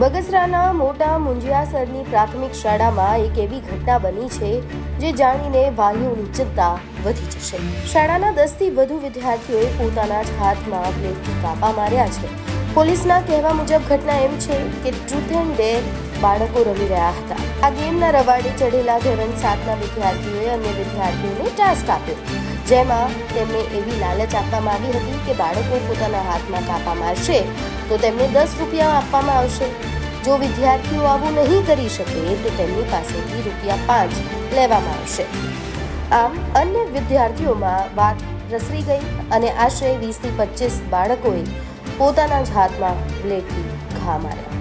બગસરાના મોટા મુંજિયાસરની પ્રાથમિક શાળામાં એક એવી ઘટના બની છે જે જાણીને વાલીઓની ચિંતા વધી જશે. શાળાના દસથી વધુ વિદ્યાર્થીઓએ પોતાના જ હાથમાં બ્લેડથી કાપા માર્યા છે. પોલીસના કહેવા મુજબ ઘટના એમ છે કે ટ્રુથ એન્ડ ડેર બાળકો રમી રહ્યા હતા. આ ગેમના રવાડે ચઢેલા ધોરણ સાતના વિદ્યાર્થીઓએ અન્ય વિદ્યાર્થીઓને ટાસ્ક આપ્યો. જેમાં તેમને એવી લાલચ આપવામાં આવી હતી કે બાળકો પોતાના હાથમાં કાપા મારશે તો તેમને દસ રૂપિયા આપવામાં આવશે. જો વિદ્યાર્થીઓ આવું નહીં કરી શકે, તો તેમની પાસેથી રૂપિયા પાંચ લેવામાં આવશે. આમ, અન્ય વિદ્યાર્થીઓમાં વાત પ્રસરી ગઈ અને આશરે વીસથી પચીસ બાળકોએ પોતાના જ હાથમાં બ્લેડથી ઘા માર્યા.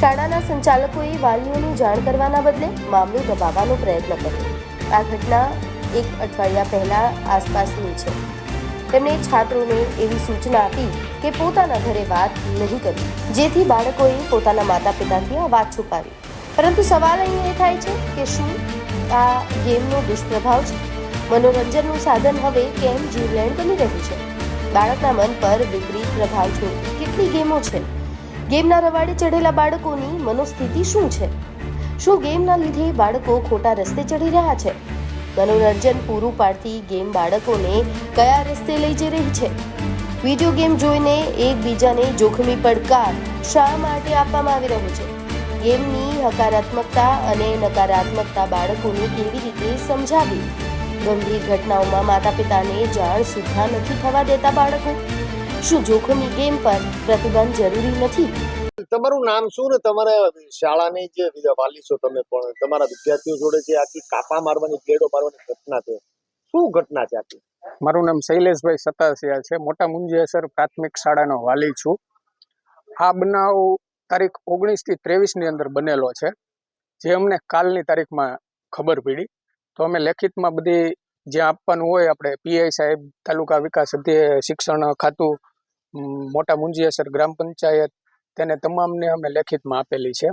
શાળાના સંચાલકોએ વાલીઓને જાણ કરવાના બદલે મામલો દબાવવાનો પ્રયત્ન કર્યો. આ ઘટના એક અઠવાડિયા પહેલા આસપાસની છે. તેમણે છાત્રોને એવી સૂચના આપી કે પોતાના ઘરે વાત નહીં કરવી જેથી બાળકોએ પોતાના માતા પિતાથી આ વાત છુપાવી. પરંતુ સવાલ અહીં એ થાય છે કે શું આ ગેમનો દુષ્પ્રભાવ છે? મનોરંજનનું સાધન હવે કેમ જીવલેણ બની રહ્યું છે? બાળકના મન પર વિપરીત પ્રભાવ છોડતી કેટલી ગેમો છે? ગેમના રવાડે ચઢેલા બાળકોની મનોસ્થિતિ શું છે? શું ગેમના લીધે બાળકો ખોટા રસ્તે ચડી રહ્યા છે? મનોરંજન પૂરું પાડતી ગેમ બાળકોને કયા રસ્તે લઈ જઈ રહી છે? વીડિયો ગેમ જોઈને એકબીજાને જોખમી પડકાર શા માટે આપવામાં આવી રહ્યો છે? ગેમની હકારાત્મકતા અને નકારાત્મકતા બાળકોને કેવી રીતે સમજાવી? ગંભીર ઘટનાઓમાં માતા પિતાને જાણ સુધા નથી થવા દેતા બાળકો? શું જોખમી ગેમ પર પ્રતિબંધ જરૂરી નથી? તમારું નામ શું ને તમારા શાળાની જે બીજા વાલી છો તમે પણ, તમારા વિદ્યાર્થીઓ જોડે જે આખી કાપા મારવાની બ્લેડો મારવાની ઘટના છે? શું ઘટના છે આખી? મારું નામ શૈલેષભાઈ સતાસિયા છે. મોટા મુંજેસર પ્રાથમિક શાળાનો વાલી છું. આ બનાવ તારીખ ઓગણીસથી ત્રેવીસની અંદર બનેલો છે, જે અમને કાલની તારીખમાં ખબર પડી. તો અમે લેખિતમાં બધી જ્યાં આપવાનું હોય, આપણે પીઆઈ સાહેબ, તાલુકા વિકાસ શિક્ષણ, ખાતું મોટા મોટા મુંજિયાસર ગ્રામ પંચાયત તેને તમામને અમે લેખિતમાં આપેલી છે.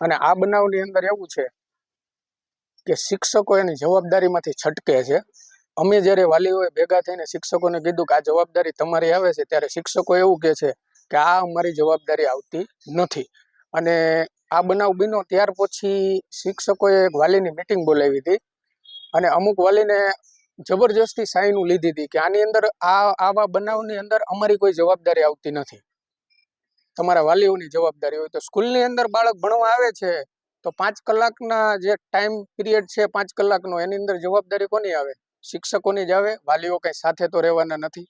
અને આ બનાવની અંદર એવું છે કે શિક્ષકો એની જવાબદારીમાંથી છટકે છે. અમે જ્યારે વાલીઓએ ભેગા થઈને શિક્ષકોને કીધું કે આ જવાબદારી તમારી આવે છે, ત્યારે શિક્ષકો એવું કહે છે કે આ અમારી જવાબદારી આવતી નથી. અને આ બનાવ બીનો ત્યાર પછી શિક્ષકોએ એક વાલીની મિટિંગ બોલાવી હતી. અને અમુક વાલીને જબરજસ્તી સાઈનું લીધી હતી કે આની અંદર આ, આવા બનાવની અંદર અમારી કોઈ જવાબદારી આવતી નથી. તમારા વાલીઓની જવાબદારી હોય તો સ્કૂલની અંદર બાળક ભણવા આવે છે તો પાંચ કલાકના જે ટાઈમ પિરિયડ છે પાંચ કલાકનો એની અંદર જવાબદારી કોની આવે? શિક્ષકોની જ આવે વાલીઓ કઈ સાથે તો રહેવાના નથી?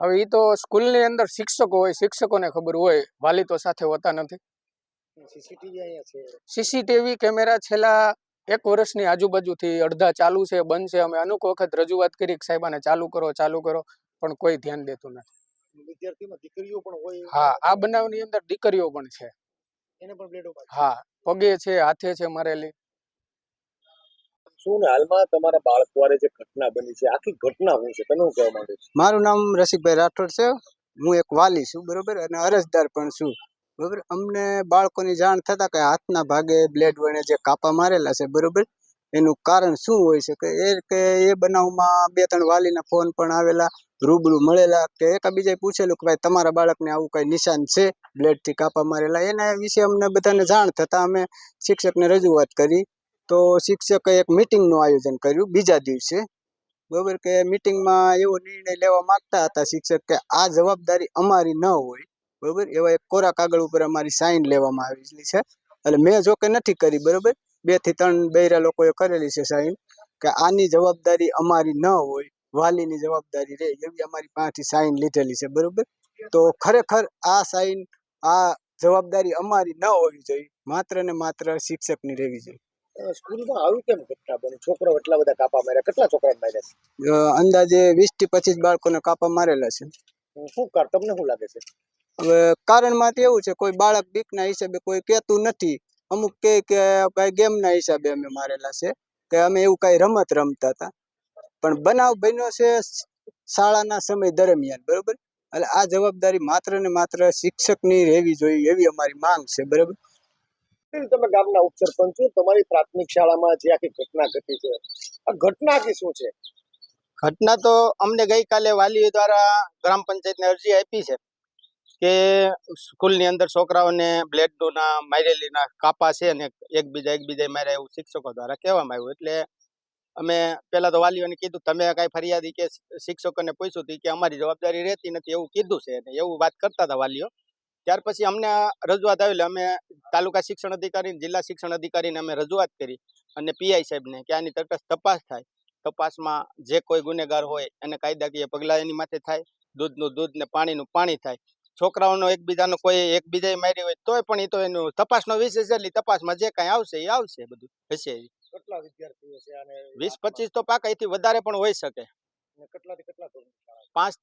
હવે એ તો સ્કૂલની અંદર શિક્ષકો હોય શિક્ષકોને ખબર હોય વાલી તો સાથે હોતા નથી. સીસીટીવી કેમેરા છેલ્લા એક વર્ષની આજુબાજુથી અડધા ચાલુ છે બંધ છે. અમે અનુક વખત રજૂઆત કરી સાહેબાને સાહેબ આને ચાલુ કરો ચાલુ કરો. પણ કોઈ ધ્યાન દેતું નથી. વિદ્યાર્થીમાં દીકરીઓ પણ હોય હા આ બનાવની અંદર દીકરીઓ પણ છે. એને પણ બ્લેડો હા પગે છે હાથે છે મારેલી. શું ને હાલમાં તમારા બાળક જે ઘટના બની છે આખી ઘટના શું છે તમે શું કહેવા માંગો છો? મારું નામ રસિકભાઈ રાઠોડ છે. હું એક વાલી છું બરોબર? અને અરજદાર પણ છું બરોબર? અમને બાળકોની જાણ થતા કે હાથના ભાગે બ્લેડ વડે જે કાપા મારેલા છે બરોબર? એનું કારણ શું હોય શકે? એ કે એ બનાવમાં બે ત્રણ વાલીના ફોન પણ આવેલા રૂબરૂ મળેલા કે એકાબીજાએ પૂછેલું કે ભાઈ તમારા બાળકને આવું કઈ નિશાન છે? બ્લેડથી કાપા મારેલા. એના વિશે અમને બધાને જાણ થતા અમે શિક્ષકને રજૂઆત કરી. તો શિક્ષકે એક મિટિંગનું આયોજન કર્યું બીજા દિવસે. બરોબર કે મિટિંગમાં એવો નિર્ણય લેવા માંગતા હતા શિક્ષક કે આ જવાબદારી અમારી ન હોય. બરોબર? એવા એક કોરા કાગળ ઉપર અમારી સાઈન લેવામાં આવેલી છે. એટલે મેં જો કે નથી કરી, બરોબર? બેથી ત્રણ બૈરા લોકોએ કરેલી છે સાઈન કે આની જવાબદારી અમારી ન હોય. વાલીની જવાબદારી રહે એવી અમારી પાસેથી સાઈન લીધેલી છે બરોબર? તો ખરેખર આ સાઈન આ જવાબદારી અમારી ન હોવી જોઈએ માત્ર ને માત્ર શિક્ષકની રહેવી જોઈએ. સ્કૂલમાં આવી કેમ ઘટના બની? છોકરો એટલા બધા કાપા માર્યા કેટલા છોકરા માર્યા અંદાજે વીસથી પચીસ બાળકોને કાપા મારેલા છે. શું કાર તમને શું લાગે છે? હવે કારણમાં તો એવું છે કોઈ બાળક બીકના હિસાબે કોઈ કહેતું નથી. અમુક કહે કે કાંઈ ગેમના હિસાબે અમે મારેલા છે કે અમે એવું કાંઈ રમત રમતા હતા. પણ બનાવ બન્યો છે શાળાના સમય દરમિયાન બરોબર? એટલે આ જવાબદારી માત્ર ને માત્ર શિક્ષકની રહેવી જોઈએ એવી અમારી માંગ છે બરોબર? તમે ગામના ઉપસરપંચ છો તમારી પ્રાથમિક શાળામાં જે આખી ઘટના ઘટી છે આ ઘટના કે શું છે? ઘટના તો અમને ગઈકાલે વાલીઓ દ્વારા ગ્રામ પંચાયતને અરજી આપી છે કે સ્કૂલની અંદર છોકરાઓને બ્લેડના મારેલીના કાપા છે અને એકબીજા એકબીજા માર્યા એવું શિક્ષકો દ્વારા કહેવામાં આવ્યું. એટલે અમે પહેલા તો વાલીઓને કીધું તમે કાંઈ ફરિયાદી કે શિક્ષકોને પૂછ્યું હતું કે અમારી જવાબદારી રહેતી નથી એવું કીધું છે અને એવું વાત કરતા હતા વાલીઓ. ત્યાર પછી અમને રજૂઆત આવેલી, અમે તાલુકા શિક્ષણ અધિકારી જિલ્લા શિક્ષણ અધિકારીને અમે રજૂઆત કરી અને પીઆઈ સાહેબને કે આની તટસ્થ તપાસ થાય. તપાસમાં જે કોઈ ગુનેગાર હોય એને કાયદાકીય પગલાં એની માથે થાય, દૂધનું દૂધ ને પાણીનું પાણી થાય. છોકરાઓનો એકબીજાનો કોઈ એકબીજાએ મારી હોય તોય પણ એ તો એનું તપાસનો વિષય છે, એટલે તપાસમાં જે કાંઈ આવશે એ આવશે બધું, હશે. કેટલા વિદ્યાર્થીઓ છે અને વીસ પચીસ તો પાકા એથી વધારે પણ હોઈ શકે. અને કેટલા થી કેટલા ધોરણ પાંચ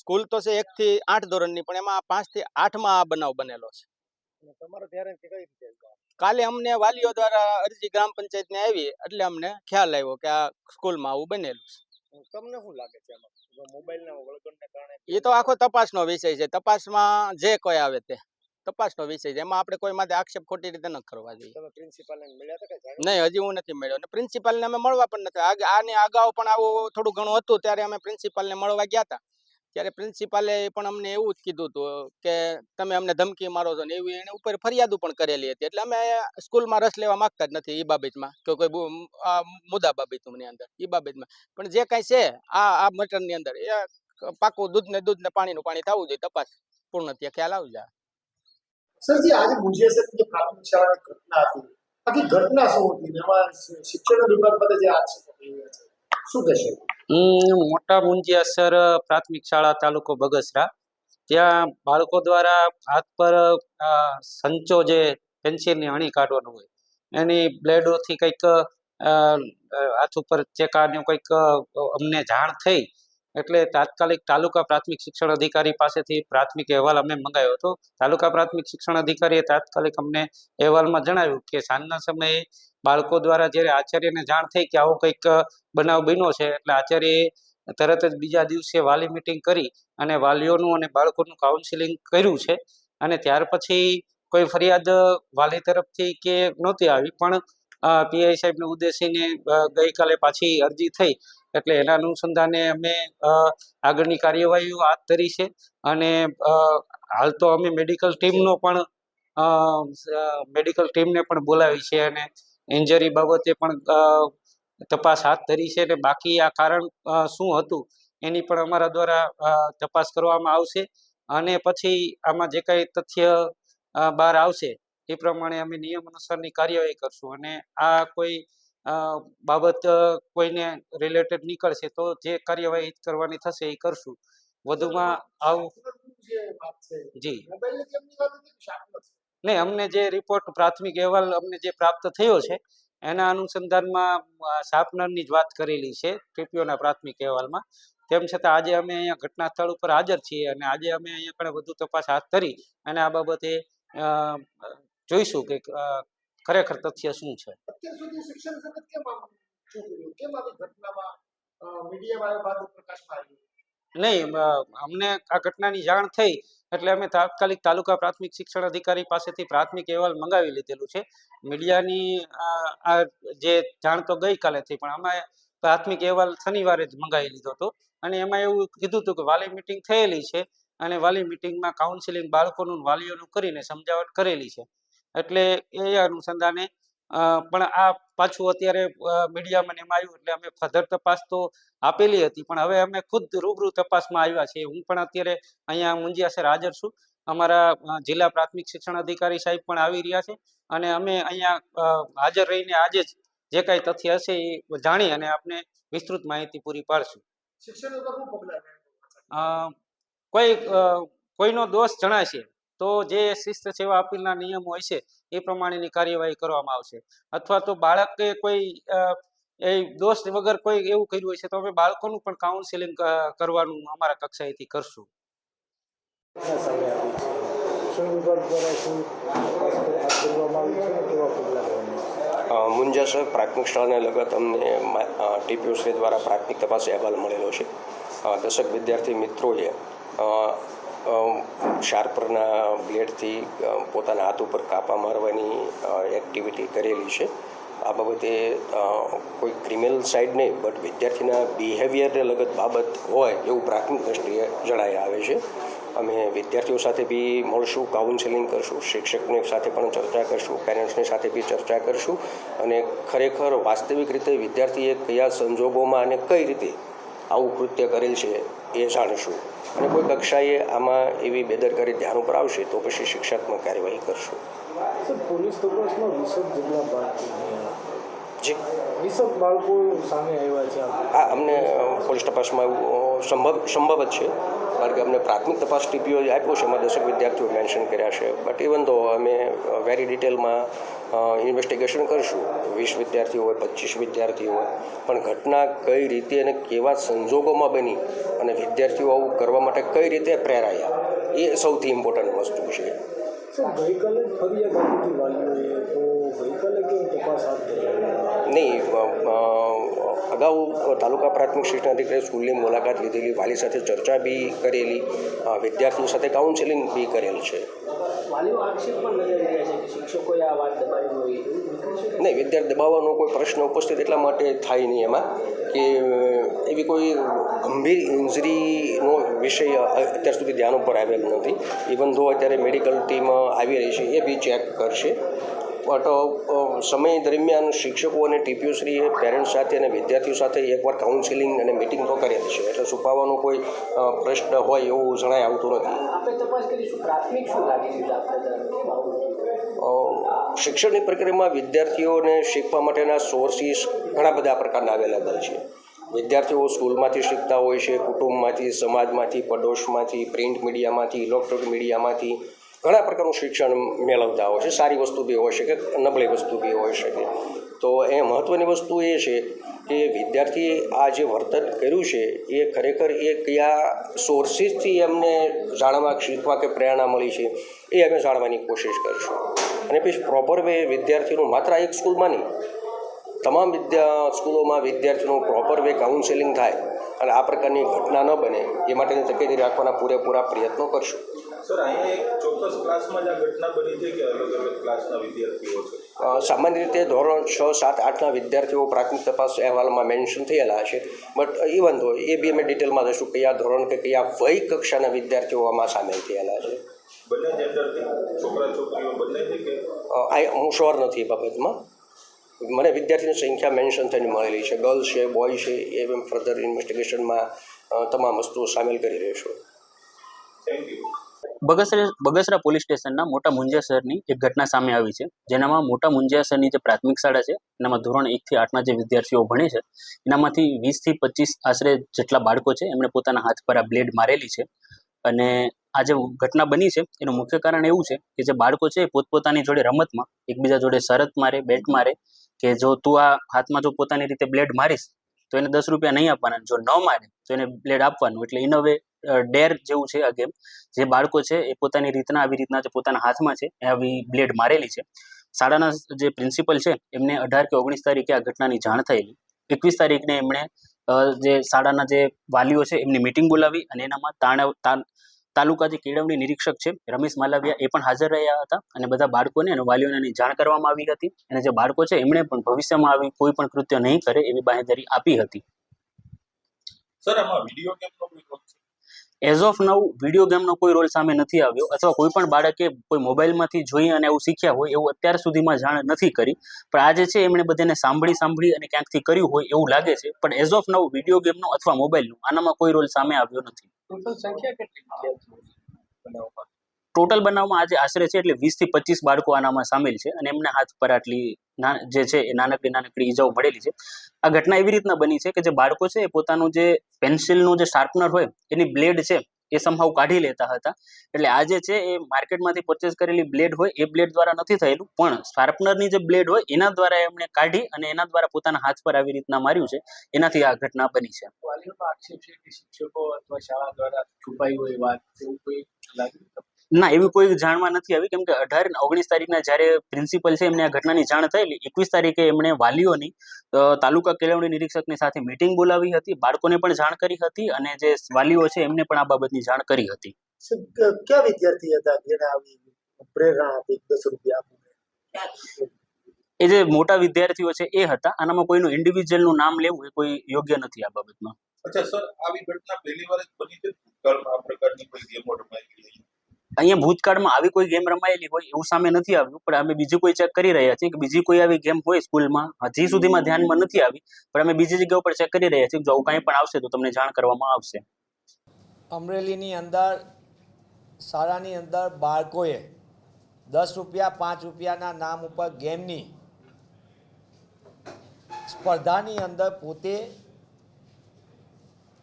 સ્કૂલ તો છે એક થી આઠ ધોરણની પણ એમાં પાંચથી આઠમાં આ બનાવ બનેલો છે. તમારા ધ્યાન કઈ રીતે કાલે અમને વાલીઓ દ્વારા અરજી ગ્રામ પંચાયત ને આવી એટલે અમને ખ્યાલ આવ્યો કે આ સ્કૂલમાં આવું બનેલું છે. તમને શું લાગે છે આમાં? મોબાઈલના વળગણને કારણે એ તો આખો તપાસનો વિષય છે. તપાસમાં જે કોઈ આવે તે. તપાસનો વિષય છે. એમાં આપણે કોઈ માટે આક્ષેપ ખોટી રીતે ન કરવા જોઈએ? નહીં હજી હું નથી મળ્યો. અને પ્રિન્સિપાલને અમે મળવા પણ નથી. આની અગાઉ પણ આવું થોડું ઘણું હતું ત્યારે અમે પ્રિન્સિપાલને મળવા ગયા હતા ત્યારે પ્રિન્સિપાલે પણ અમને એવું જ કીધું હતું કે તમે અમને ધમકી મારો છો ને એવી એને ઉપર ફરિયાદો પણ કરેલી હતી. એટલે અમે સ્કૂલમાં રસ લેવા માંગતા જ નથી એ બાબતમાં કે કોઈ મુદ્દા બાબતની અંદર એ બાબતમાં. પણ જે કાંઈ છે આ આ મટરની અંદર એ પાકું દૂધ ને દૂધ ને પાણીનું પાણી થવું જોઈએ તપાસ પૂર્ણ ત્યાં ખ્યાલ આવી જાય સરજી આજે મુંજિયાસરની જે પ્રાથમિક શાળાની ઘટના હતી, આખી ઘટના શું હતી? એમાં શિક્ષણ વિભાગ પર જે આક્ષેપો રહ્યા છે, શું કહેશો? મોટા મોટા મુંજિયાસર પ્રાથમિક શાળા તાલુકો બગસરા ત્યાં બાળકો દ્વારા હાથ પર સંચો જે પેન્સિલની અણી કાઢવાનું હોય, એની બ્લેડોથી કંઈક હાથ ઉપર ચેકાની કંઈક અમને જાણ થઈ એટલે તાત્કાલિક તાલુકા પ્રાથમિક શિક્ષણ અધિકારી પાસેથી પ્રાથમિક અહેવાલ અમે મંગાવ્યો હતો. તાલુકા પ્રાથમિક શિક્ષણ અધિકારીએ તાત્કાલિક અમને અહેવાલમાં જણાવ્યું કે સાંજના સમયે બાળકો દ્વારા જ્યારે આચાર્યને જાણ થઈ કે આવો કંઈક બનાવ બન્યો છે, એટલે આચાર્યએ તરત જ બીજા દિવસે વાલી મિટિંગ કરી અને વાલીઓનું અને બાળકોનું કાઉન્સિલિંગ કર્યું છે. અને ત્યાર પછી કોઈ ફરિયાદ વાલી તરફથી કે નહોતી આવી, પણ પીઆઈ સાહેબને ઉદ્દેશીને ગઈકાલે પાછી અરજી થઈ. એટલે એના અનુસંધાને અમે આગળની કાર્યવાહીઓ હાથ ધરી છે અને હાલ તો અમે મેડિકલ ટીમનો પણ મેડિકલ ટીમને પણ બોલાવી છે અને ઇન્જરી બાબતે પણ તપાસ હાથ ધરી છે અને બાકી આ કારણ શું હતું એની પણ અમારા દ્વારા તપાસ કરવામાં આવશે અને પછી આમાં જે કાંઈ તથ્ય બહાર આવશે એ પ્રમાણે અમે નિયમ અનુસારની કાર્યવાહી કરશું અને આ કોઈ બાબત કોઈને રિલેટેડ નીકળશે તો જે કાર્યવાહી કરવાની થશે એ કરશું વધુમાં આવું જે? નહીં, અમને જે રિપોર્ટ પ્રાથમિક અહેવાલ અમને જે પ્રાપ્ત થયો છે, એના અનુસંધાનમાં શાર્પનરની જ વાત કરેલી છે ટીપીઓના પ્રાથમિક અહેવાલમાં તેમ છતાં આજે અમે અહીંયા ઘટના સ્થળ ઉપર હાજર છીએ અને આજે અમે અહીંયા પણ વધુ તપાસ હાથ ધરી અને આ બાબતે જોઈશું કે ખરેખર તથ્ય શું છે? અત્યાર સુધી શિક્ષણ જગત કેમ કેમ આવી ઘટનામાં મીડિયામાં બાદ પ્રકાશમાં આવી નહીં અમને આ ઘટનાની જાણ થઈ એટલે અમે તાત્કાલિક તાલુકા પ્રાથમિક શિક્ષણ અધિકારી પાસેથી પ્રાથમિક અહેવાલ મંગાવી લીધેલું છે. મીડિયાની આ આ જે જાણ તો ગઈકાલે થઈ પણ અમે પ્રાથમિક અહેવાલ શનિવારે જ મંગાવી લીધો હતો. અને એમાં એવું કીધું હતું કે વાલી મિટિંગ થયેલી છે અને વાલી મિટિંગમાં કાઉન્સિલિંગ બાળકોનું વાલીઓનું કરીને સમજાવટ કરેલી છે. એટલે એ અનુસંધાને પણ આ પાછું અત્યારે મીડિયામાં એમાં આવ્યું એટલે અમે ફર્ધર તપાસ તો આપેલી હતી પણ હવે અમે ખુદ રૂબરૂ તપાસમાં આવ્યા છીએ. હું પણ અત્યારે અહીંયા મુંજિયાસર હાજર છું. અમારા જિલ્લા પ્રાથમિક શિક્ષણ અધિકારી સાહેબ પણ આવી રહ્યા છે અને અમે અહીંયા હાજર રહીને આજે જ જે કાંઈ તથ્ય હશે એ જાણી અને આપને વિસ્તૃત માહિતી પૂરી પાડશું. કોઈ કોઈનો દોષ જણાશે. તો જે શિસ્ત સેવા અપીલના નિયમો હોય છે, એ પ્રમાણેની કાર્યવાહી કરવામાં આવશે. અથવા તો બાળકે કોઈ એ દોષ વગર કોઈ એવું કર્યું હોય છે, તો અમે બાળકોનું પણ કાઉન્સેલિંગ કરવાનું અમારા કક્ષાએથી કરશું. મુંજાસર પ્રાથમિક શાળાને લગત અમને ટીપીઓસી દ્વારા પ્રાથમિક તપાસ અહેવાલ મળેલો છે. દશક વિદ્યાર્થી મિત્રોએ શાર્પરના બ્લેડથી પોતાના હાથ ઉપર કાપા મારવાની એક્ટિવિટી કરેલી છે. આ બાબતે કોઈ ક્રિમિનલ સાઇડ નહીં બટ વિદ્યાર્થીના બિહેવિયરને લગત બાબત હોય એવું પ્રાથમિક દ્રષ્ટિએ જણાય આવે છે. અમે વિદ્યાર્થીઓ સાથે બી મળશું કાઉન્સેલિંગ કરશું, શિક્ષકની સાથે પણ ચર્ચા કરશું પેરેન્ટ્સની સાથે બી ચર્ચા કરશું અને ખરેખર વાસ્તવિક રીતે વિદ્યાર્થીએ કયા સંજોગોમાં અને કઈ રીતે આવું કૃત્ય કરેલ છે એ જાણીશું. અને કોઈ કક્ષાએ આમાં એવી બેદરકારી ધ્યાન ઉપર આવશે તો પછી શિક્ષાત્મક કાર્યવાહી કરશું. જી. બાળકો સામે આવ્યા છે. આ આ અમને પોલીસ તપાસમાં એવું સંભવ સંભવ જ છે. કારણ કે અમને પ્રાથમિક તપાસ ટીપીઓ આપ્યો છે એમાં દસેક વિદ્યાર્થીઓ મેન્શન કર્યા છે. બટ ઇવન તો અમે વેરી ડિટેલમાં ઇન્વેસ્ટિગેશન કરીશું વીસ વિદ્યાર્થીઓ હોય પચીસ વિદ્યાર્થીઓ હોય પણ ઘટના કઈ રીતે અને કેવા સંજોગોમાં બની અને વિદ્યાર્થીઓ આવું કરવા માટે કઈ રીતે પ્રેરાયા એ સૌથી ઇમ્પોર્ટન્ટ વસ્તુ છે. ગઈકાલે જ ફરિયાદ આપી હતી વાલીઓએ તો ગઈકાલે કેમ તપાસ હાથ નહીં અગાઉ તાલુકા પ્રાથમિક શિક્ષણ અધિકારી સ્કૂલની મુલાકાત લીધેલી વાલી સાથે ચર્ચા બી કરેલી વિદ્યાર્થીઓ સાથે કાઉન્સેલિંગ બી કરેલ છે. નહીં વિદ્યાર્થી દબાવવાનો કોઈ પ્રશ્ન ઉપસ્થિત એટલા માટે થાય નહીં એમાં કે એવી કોઈ ગંભીર ઇન્જરીનો વિષય અત્યાર સુધી ધ્યાન ઉપર આવેલ નથી. ઇવન ધો અત્યારે મેડિકલ ટીમ આવી રહી છે એ બી ચેક કરશે. સમય દરમિયાન શિક્ષકો અને ટીપીઓશ્રીએ પેરેન્ટ્સ સાથે અને વિદ્યાર્થીઓ સાથે એકવાર કાઉન્સિલિંગ અને મિટિંગ તો કરેલ છે. એટલે છુપાવવાનો કોઈ પ્રશ્ન હોય એવું જણાય આવતું નથી. શિક્ષણની પ્રક્રિયામાં વિદ્યાર્થીઓને શીખવા માટેના સોર્સિસ ઘણા બધા પ્રકારના અવેલેબલ છે. વિદ્યાર્થીઓ સ્કૂલમાંથી શીખતા હોય છે કુટુંબમાંથી સમાજમાંથી પડોશમાંથી પ્રિન્ટ મીડિયામાંથી ઇલેક્ટ્રોનિક મીડિયામાંથી ઘણા પ્રકારનું શિક્ષણ મેળવતા હોય છે. સારી વસ્તુ બી હોઈ શકે, નબળી વસ્તુ બી હોઈ શકે. તો એ મહત્ત્વની વસ્તુ એ છે કે વિદ્યાર્થીએ આ જે વર્તન કર્યું છે, એ ખરેખર એ કયા સોર્સિસથી એમને જાણવા, શીખવા કે પ્રેરણા મળી છે, એ અમે જાણવાની કોશિશ કરીશું. અને પછી પ્રોપર વે વિદ્યાર્થીનું માત્ર એક સ્કૂલમાં નહીં, તમામ વિદ્યા સ્કૂલોમાં વિદ્યાર્થીઓનું પ્રોપર વે કાઉન્સેલિંગ થાય. અને આ પ્રકારની ઘટના ન બને, એ માટેની તકેદારી રાખવાના પૂરેપૂરા પ્રયત્નો કરશું. સર અહીંયા એક ચોક્કસ ક્લાસમાં જ આ ઘટના બની છે કે અલગ અલગ ક્લાસના વિદ્યાર્થીઓ છે? સામાન્ય રીતે ધોરણ છ સાત આઠના વિદ્યાર્થીઓ પ્રાથમિક તપાસ અહેવાલમાં મેન્શન થયેલા છે. બટ ઇવન તો એ બી અમે ડિટેલમાં જશું કયા ધોરણ કે કયા વય કક્ષાના વિદ્યાર્થીઓ આમાં સામેલ થયેલા છે. બંને જેન્ડરથી છોકરા છોકરીઓ બંનેથી કે? આ હું શ્યોર નથી એ બાબતમાં. મને વિદ્યાર્થીની સંખ્યા મેન્શન થઈને મળેલી છે. ગર્લ્સ છે બોય છે એ ફર્ધર ઇન્વેસ્ટિગેશનમાં તમામ વસ્તુઓ સામેલ કરી રહીશું. Thank you Bagasara Bagasara police સ્ટેશનના મોટા મુંજિયાસરની એક ઘટના સામે આવી છે. જેનામાં મોટા મુંજિયાસરની જે પ્રાથમિક શાળા છે, એનામાં ધોરણ એકથી આઠના જે વિદ્યાર્થીઓ ભણે છે, એનામાંથી વીસથી પચીસ આશરે જેટલા બાળકો છે, એમણે પોતાના હાથ પર આ બ્લેડ મારેલી છે. અને આ જે ઘટના બની છે, એનું મુખ્ય કારણ એવું છે કે જે બાળકો છે એ પોતપોતાની જોડે રમતમાં, એકબીજા જોડે શરત મારે, બેટ મારે, કે જો તું આ હાથમાં જો પોતાની રીતે બ્લેડ મારીશ, તો એને દસ રૂપિયા નહીં આપવાના, જો ન મારે, તો એને બ્લેડ આપવાનું. એટલે ઇન વે ડેર જેવું છે આ ગેમ. જે બાળકો છે, એ પોતાની રીતના, આવી રીતના જે પોતાના હાથમાં છે આવી બ્લેડ મારેલી છે. શાળાના જે પ્રિન્સિપલ છે, એમને અઢાર કે ઓગણીસ તારીખે આ ઘટનાની જાણ થયેલી. એકવીસ તારીખને એમણે જે શાળાના જે વાલીઓ છે, એમની મિટિંગ બોલાવી અને એનામાં તાણવ તાલુકા જે કેળવણી નિરીક્ષક છે, રમેશ માલવિયા, એ પણ હાજર રહ્યા હતા. અને બધા બાળકોને અને વાલીઓને જાણ કરવામાં આવી હતી. અને જે બાળકો છે, એમણે પણ ભવિષ્યમાં આવી કોઈ પણ કૃત્ય નહીં કરે એવી બાંહેધરી આપી હતી. સર, આમાં વીડિયો ગેમનો કોઈ એઝ ઓફ નવ વીડિયો ગેમનો કોઈ રોલ સામે નથી આવ્યો અથવા કોઈ પણ બાળકે કોઈ મોબાઈલમાંથી જોઈ અને એવું શીખ્યા હોય એવું અત્યાર સુધીમાં જાણ નથી કરી. પણ આ જે છે એમણે બધાને સાંભળી સાંભળી અને ક્યાંકથી કર્યું હોય એવું લાગે છે. પણ એઝ ઓફ નવ વીડિયો ગેમનો અથવા મોબાઈલનો આનામાં કોઈ રોલ સામે આવ્યો નથી. સંખ્યા કેટલી? ટોટલ બનાવમાં આજે આશરે છે એટલે વીસથી પચીસ બાળકો આનામાં સામેલ છે અને એમને હાથ પર આટલી જે છે એ નાનકડી નાનકડી ઈજાઓ મળેલી છે. આ ઘટના એવી રીતના બની છે કે જે બાળકો છે એ પોતાનું જે પેન્સિલનું જે શાર્પનર હોય એની બ્લેડ છે એ સમહાવ કાઢી લેતા હતા. એટલે આજે છે એ માર્કેટમાંથી પરચેસ કરેલી બ્લેડ હોય એ બ્લેડ દ્વારા નથી થયેલું, પણ શાર્પનરની જે બ્લેડ હોય એના દ્વારા એમણે કાઢી અને એના દ્વારા પોતાના હાથ પર આવી રીતના માર્યું છે. એનાથી આ ઘટના બની છે. શિક્ષકો અથવા શાળા દ્વારા છુપાઈ હોય વાત, એવું કોઈ લાગ્યું? ના એવી કોઈ જાણમાં નથી આવી. કેમ કે અઢાર ઓગણીસ તારીખના જ્યારે પ્રિન્સિપલ છે એમને આ ઘટનાની જાણ થયેલી એકવીસ તારીખે એમણે વાલીઓની તાલુકા કેળવણી નિરીક્ષકની સાથે મિટિંગ બોલાવી હતી. બાળકોને પણ જાણ કરી હતી અને જે વાલીઓ છે એમને પણ આ બાબતની જાણ કરી હતી. કયા વિદ્યાર્થી હતા જેને આવી પ્રેરણા આપી દસ રૂપિયા આપવું એ જે મોટા વિદ્યાર્થીઓ છે એ હતા. આનામાં કોઈનું ઇન્ડિવિજ્યુઅલનું નામ લેવું એ કોઈ યોગ્ય નથી આ બાબતમાં. અચ્છા સર આવી ઘટના પહેલી વાર જ બની છે? આ પ્રકારની કોઈ ગેમો રમાઈ અહીંયા ભૂતકાળમાં આવી કોઈ ગેમ રમાયેલી હોય એવું સામે નથી આવ્યું પણ અમે બીજી કોઈ ચેક કરી રહ્યા છીએ કે બીજી કોઈ આવી ગેમ હોય સ્કૂલમાં હજી સુધીમાં ધ્યાનમાં નથી આવી પણ અમે બીજી જગ્યા ઉપર ચેક કરી રહ્યા છીએ જો આવું કાંઈ પણ આવશે તો તમને જાણ કરવામાં આવશે. અમરેલીની અંદર શાળાની અંદર બાળકોએ દસ રૂપિયા પાંચ રૂપિયાના નામ ઉપર ગેમની સ્પર્ધાની અંદર પોતે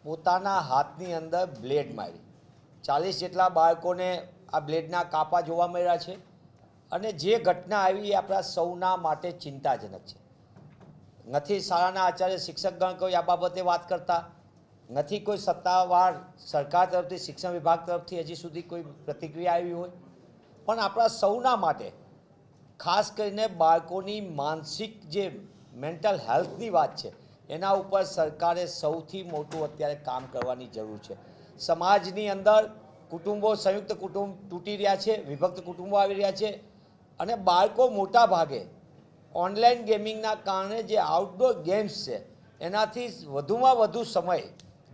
પોતાના હાથની અંદર બ્લેડ મારી. ચાલીસ જેટલા બાળકોને આ બ્લેડના કાપા જોવા મળ્યા છે. અને જે ઘટના આવી એ આપણા સૌના માટે ચિંતાજનક છે. નથી શાળાના આચાર્ય શિક્ષકગણ કોઈ આ બાબતે વાત કરતા, નથી કોઈ સત્તાવાર સરકાર તરફથી, શિક્ષણ વિભાગ તરફથી હજી સુધી કોઈ પ્રતિક્રિયા આવી હોય. પણ આપણા સૌના માટે, ખાસ કરીને બાળકોની માનસિક જે મેન્ટલ હેલ્થની વાત છે, એના ઉપર સરકારે સૌથી મોટું અત્યારે કામ કરવાની જરૂર છે. સમાજની અંદર કુટુંબો, સંયુક્ત કુટુંબ તૂટી રહ્યા છે, વિભક્ત કુટુંબો આવી રહ્યા છે અને બાળકો મોટા ભાગે ઓનલાઈન ગેમિંગના કારણે જે આઉટડોર ગેમ્સ છે, એનાથી વધુમાં વધુ સમય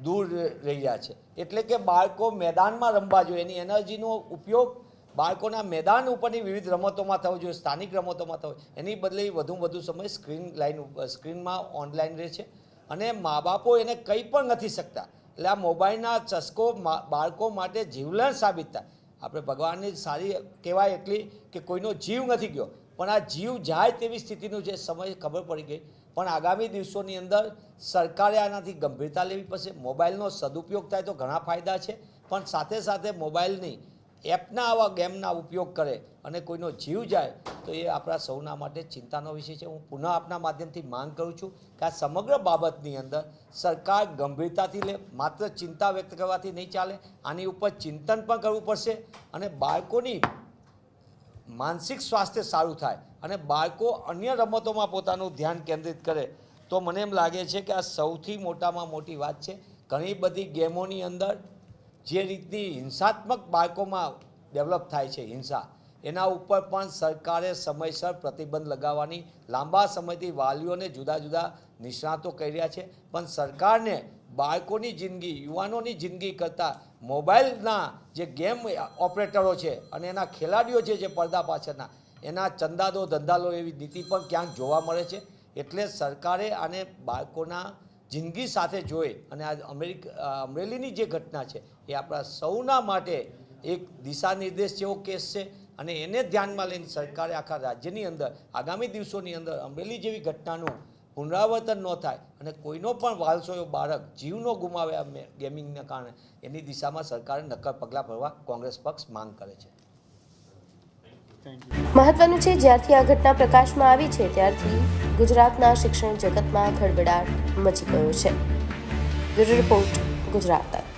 દૂર રહી રહ્યા છે. એટલે કે બાળકો મેદાનમાં રમવા જોઈએ. એની એનર્જીનો ઉપયોગ બાળકોના મેદાન ઉપરની વિવિધ રમતોમાં થવો જોઈએ, સ્થાનિક રમતોમાં થવો એની બદલે વધુ વધુ સમય સ્ક્રીન ઉપર સ્ક્રીનમાં ઓનલાઈન રહે છે. અને મા બાપો એને કંઈ પણ નથી શકતા. એટલે આ મોબાઈલના ચસ્કો બાળકો માટે જીવલેણ સાબિત થાય. આપણે ભગવાનની સારી કહેવાય એટલી કે કોઈનો જીવ નથી ગયો. પણ આ જીવ જાય તેવી સ્થિતિનું જે સમય ખબર પડી ગઈ. પણ આગામી દિવસોની અંદર સરકારે આનાથી ગંભીરતા લેવી પડશે. મોબાઈલનો સદુપયોગ થાય તો ઘણા ફાયદા છે. પણ સાથે સાથે મોબાઈલની એપના આવા ગેમના ઉપયોગ કરે અને કોઈનો જીવ જાય, તો એ આપણા સૌના માટે ચિંતાનો વિષય છે. હું પુનઃ આપના માધ્યમથી માંગ કરું છું કે આ સમગ્ર બાબતની અંદર સરકાર ગંભીરતાથી લે, માત્ર ચિંતા વ્યક્ત કરવાથી નહીં ચાલે, આની ઉપર ચિંતન પણ કરવું પડશે અને બાળકોની માનસિક સ્વાસ્થ્ય સારું થાય અને બાળકો અન્ય રમતોમાં પોતાનું ધ્યાન કેન્દ્રિત કરે. તો મને એમ લાગે છે કે આ સૌથી મોટામાં મોટી વાત છે. ઘણી બધી ગેમોની અંદર જે રીતની હિંસાત્મક બાળકોમાં ડેવલપ થાય છે હિંસા, એના ઉપર પણ સરકારે સમયસર પ્રતિબંધ લગાવવાની, લાંબા સમયથી વાલીઓને જુદા જુદા નિષ્ણાતો કહી રહ્યા છે. પણ સરકારને બાળકોની જિંદગી, યુવાનોની જિંદગી કરતાં મોબાઈલના જે ગેમ ઓપરેટરો છે અને એના ખેલાડીઓ છે જે પડદા પાછળના, એના ચંદાદો ધંધાલો એવી નીતિ પણ ક્યાંક જોવા મળે છે. એટલે સરકારે આને બાળકોના જિંદગી સાથે જોઈ અને આ અમેરિકા અમરેલીની જે ઘટના છે, એ આપણા સૌના માટે એક દિશા નિર્દેશ જેવો કેસ છે અને એને ધ્યાનમાં લઈને સરકારે આખા રાજ્યની અંદર, આગામી દિવસોની અંદર અમરેલી જેવી ઘટનાનું પુનરાવર્તન ન થાય અને કોઈનો પણ વાલસોયો બાળક જીવનો ગુમાવે આ ગેમિંગના કારણે, એની દિશામાં સરકારે નક્કર પગલાં ભરવા કોંગ્રેસ પક્ષ માંગ કરે છે. મહત્વનું છે, જ્યારથી આ ઘટના પ્રકાશમાં આવી છે, ત્યારથી ગુજરાતના શિક્ષણ જગતમાં ખળભળાટ મચી ગયો છે. Bureau report Gujarat.